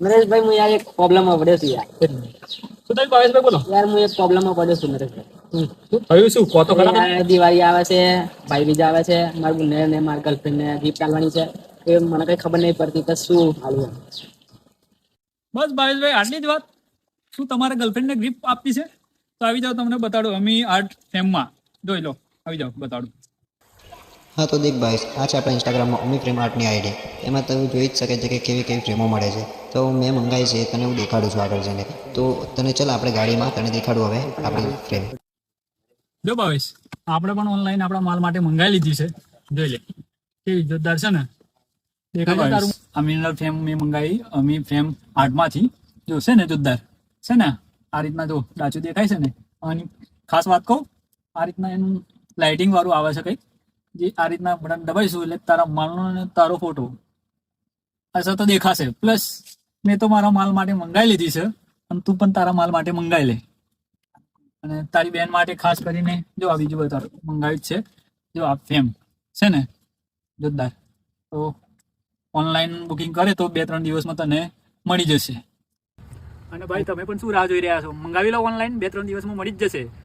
નરેશભાઈ હું યાર એક પ્રોબ્લેમમાં પડ્યો છું યાર. શું થયું? ભાવેશભાઈ બોલો. યાર હું એક પ્રોબ્લેમમાં પડ્યો છું નરેશભાઈ. થયું? શું? કહો તો ખરા. દિવાળી આવે છે ભાઈ બીજા આવે છે મારું બુને ને મારા ગર્લફ્રેન્ડ ને ગિફ્ટ આલવાની છે. એ મને કઈ ખબર નહીં પડતી કે શું આલવું બસ ભાવેશભાઈ આટલી જ વાત. શું તમારે ગર્લફ્રેન્ડને ગિફ્ટ આપવી છે? તો આવી જાઓ તમને બતાડો. અમી આર્ટ ફેમમાં જોઈ લો આવી જાઓ બતાડું. હા તો દેખ ભાઈ આ છે આપણા ઇન્સ્ટાગ્રામમાં અમી ફ્રેમ આર્ટની આઈડી એમાં તમે જોઈ જ શકે છે કે કેવી કેવી ફ્રેમો મળે છે. તો મેં મંગાવી છે તને હું દેખાડું છું આગળ જઈને. તો તને ચાલ આપણે ગાડીમાં તને દેખાડું હવે આપણી ફ્રેમ જો ભાવેશ આપણે પણ ઓનલાઈન આપણા માલ માટે મંગાવી લીધી છે. જોઈ લે કેવી જોરદાર છે ને? મિનરલ ફેમ મેં મંગાવી અમી ફેમ આર્ટમાંથી જો છે ને જોરદાર? છે ને? આ રીતના જો ડાચું દેખાય છે ને? અને ખાસ વાત કહું આ રીતના એનું લાઇટિંગ વાળું આવે છે કંઈક જે આ રીતના બટન દબાઈશું એટલે તારા માલનો અને તારો ફોટો અસર તો દેખાશે. પ્લસ મેં તો મારા માલ માટે મંગાવી લીધી છે અને તું પણ તારા માલ માટે મંગાવી લે. અને તારી બેન માટે ખાસ કરીને જો આ બીજું બધું મંગાવ્યું છે, જો આ ફેમ છે ને, જોરદાર. તો ઓનલાઈન બુકિંગ કરે તો બે ત્રણ દિવસમાં તને મળી જશે. અને ભાઈ, તમે પણ શું રાહ જોઈ રહ્યા છો? મંગાવી લો ઓનલાઈન, બે ત્રણ દિવસમાં મળી જ જશે.